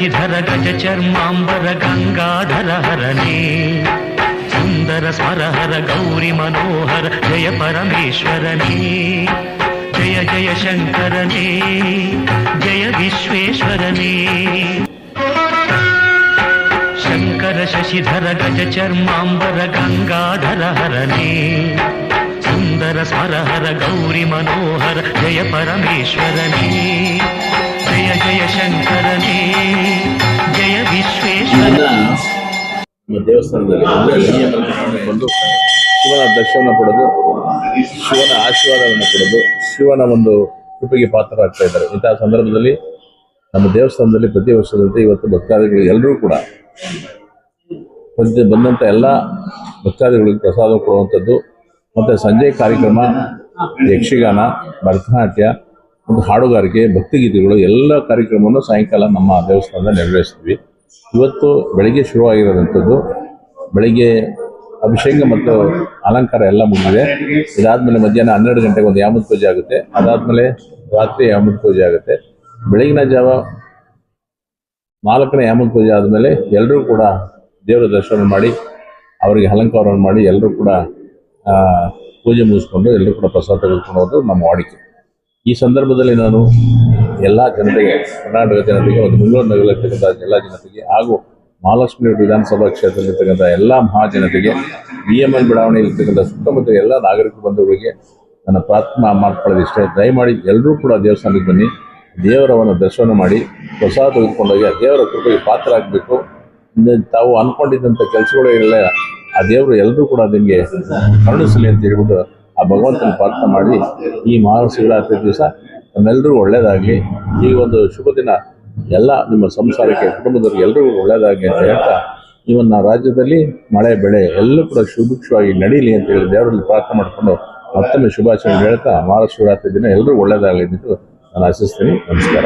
శశిధర గజ చర్మాంబర గంగాధర హరణే. సుందర స్మరహర గౌరి మనోహర జయ పరమేశ్వరనే జయ జయ శంకరనే జయ విశ్వేశ్వరనే శంకర శశిధర గజ చర్మాంబర గంగాధర హరణే. సుందర స్మరహర గౌరి మనోహర జయ పరమేశ్వరనే ನಮ್ಮ ದೇವಸ್ಥಾನದಲ್ಲಿ ಅಂದ್ರೆ ಬಂದು ಶಿವನ ದರ್ಶನ ಪಡೆದು ಶಿವನ ಆಶೀರ್ವಾದವನ್ನು ಪಡೆದು ಶಿವನ ಒಂದು ಕೃಪೆಗೆ ಪಾತ್ರರಾಗ್ತಾ ಇದ್ದಾರೆ. ಇಂತಹ ಸಂದರ್ಭದಲ್ಲಿ ನಮ್ಮ ದೇವಸ್ಥಾನದಲ್ಲಿ ಪ್ರತಿ ವರ್ಷದಂತೆ ಇವತ್ತು ಭಕ್ತಾದಿಗಳು ಎಲ್ಲರೂ ಕೂಡ ಬಂದಂತ ಬಂದಂಥ ಎಲ್ಲ ಭಕ್ತಾದಿಗಳಿಗೆ ಪ್ರಸಾದ ಕೊಡುವಂಥದ್ದು. ಮತ್ತೆ ಸಂಜೆ ಕಾರ್ಯಕ್ರಮ ಯಕ್ಷಗಾನ ಭರತನಾಟ್ಯ ಮತ್ತು ಹಾಡುಗಾರಿಕೆ ಭಕ್ತಿಗೀತೆಗಳು ಎಲ್ಲ ಕಾರ್ಯಕ್ರಮವನ್ನು ಸಾಯಂಕಾಲ ನಮ್ಮ ದೇವಸ್ಥಾನದಲ್ಲಿ ನೆರವೇರಿಸ್ತೀವಿ. ಇವತ್ತು ಬೆಳಿಗ್ಗೆ ಶುರುವಾಗಿರೋದಂಥದ್ದು. ಬೆಳಿಗ್ಗೆ ಅಭಿಷೇಕ ಮತ್ತು ಅಲಂಕಾರ ಎಲ್ಲ ಮುಗಿದಿದೆ. ಇದಾದ್ಮೇಲೆ ಮಧ್ಯಾಹ್ನ ಹನ್ನೆರಡು ಗಂಟೆಗೆ ಒಂದು ಯಾಮದ ಪೂಜೆ ಆಗುತ್ತೆ. ಅದಾದ್ಮೇಲೆ ರಾತ್ರಿ ಯಾಮದ ಪೂಜೆ ಆಗುತ್ತೆ. ಬೆಳಗಿನ ಜಾವ ನಾಲ್ಕನೇ ಯಾಮದ ಪೂಜೆ ಆದಮೇಲೆ ಎಲ್ಲರೂ ಕೂಡ ದೇವರ ದರ್ಶನ ಮಾಡಿ, ಅವರಿಗೆ ಅಲಂಕಾರವನ್ನು ಮಾಡಿ ಎಲ್ಲರೂ ಕೂಡ ಪೂಜೆ ಮುಗಿಸ್ಕೊಂಡು ಎಲ್ಲರೂ ಕೂಡ ಪ್ರಸಾದ ತೆಗೆದುಕೊಂಡು ಹೋದ್ರು ನಮ್ಮ ವಾಡಿಕೆ. ಈ ಸಂದರ್ಭದಲ್ಲಿ ನಾನು ಎಲ್ಲ ಜನತೆಗೆ, ಕರ್ನಾಟಕ ಜನತೆಗೆ ಒಂದು ಬೆಂಗಳೂರು ನಗರದಲ್ಲಿರ್ತಕ್ಕಂಥ ಎಲ್ಲ ಜನತೆಗೆ ಹಾಗೂ ಮಹಾಲಕ್ಷ್ಮಿ ವಿಧಾನಸಭಾ ಕ್ಷೇತ್ರದಲ್ಲಿರ್ತಕ್ಕಂಥ ಎಲ್ಲ ಮಹಾಜನತೆಗೆ ಬಿ ಎಂ ಎಲ್ ಬಡಾವಣೆಯಲ್ಲಿರ್ತಕ್ಕಂಥ ಸುತ್ತಮುತ್ತ ಎಲ್ಲ ನಾಗರಿಕ ಬಂಧುಗಳಿಗೆ ನನ್ನ ಪ್ರಾರ್ಥನಾ ಮಾಡ್ಕೊಳ್ಳೋದು ಇಷ್ಟೇ. ದಯಮಾಡಿ ಎಲ್ಲರೂ ಕೂಡ ದೇವಸ್ಥಾನಕ್ಕೆ ಬನ್ನಿ ದೇವರವನ್ನು ದರ್ಶನ ಮಾಡಿ, ಪ್ರಸಾದ ತೆಗೆದುಕೊಂಡೋಗಿ ಆ ದೇವರ ಕೃಪೆಗೆ ಪಾತ್ರ ಆಗಬೇಕು ತಾವು ಅನ್ಕೊಂಡಿದ್ದಂಥ ಕೆಲಸಗಳು ಇಲ್ಲ, ಆ ದೇವರು ಎಲ್ಲರೂ ಕೂಡ ನಿಮಗೆ ಕರುಣಿಸಲಿ ಅಂತ ಹೇಳ್ಬಿಟ್ಟು ಆ ಭಗವಂತನ ಪ್ರಾರ್ಥನೆ ಮಾಡಿ ಈ ಮಹಾಶಿವರಾತ್ರಿ ದಿವಸ ನಮ್ಮೆಲ್ಲರಿಗೂ ಒಳ್ಳೇದಾಗಲಿ. ಈ ಒಂದು ಶುಭ ದಿನ ಎಲ್ಲ ನಿಮ್ಮ ಸಂಸಾರಕ್ಕೆ, ಕುಟುಂಬದವ್ರಿಗೆ ಎಲ್ರಿಗೂ ಒಳ್ಳೆಯದಾಗಲಿ ಅಂತ ಹೇಳ್ತಾ ಇವನ್ನ ರಾಜ್ಯದಲ್ಲಿ ಮಳೆ, ಬೆಳೆ ಎಲ್ಲೂ ಕೂಡ ಸುಭಿಕ್ಷವಾಗಿ ನಡೀಲಿ ಅಂತ ಹೇಳಿ ದೇವರಲ್ಲಿ ಪ್ರಾರ್ಥನೆ ಮಾಡಿಕೊಂಡು ಮತ್ತೊಮ್ಮೆ ಶುಭಾಶಯ ಹೇಳ್ತಾ ಮಹಾಶಿವರಾತ್ರಿ ದಿನ ಎಲ್ಲರೂ ಒಳ್ಳೇದಾಗಲಿ ಅಂತ ನಾನು ಆಶಿಸ್ತೀನಿ. ನಮಸ್ಕಾರ.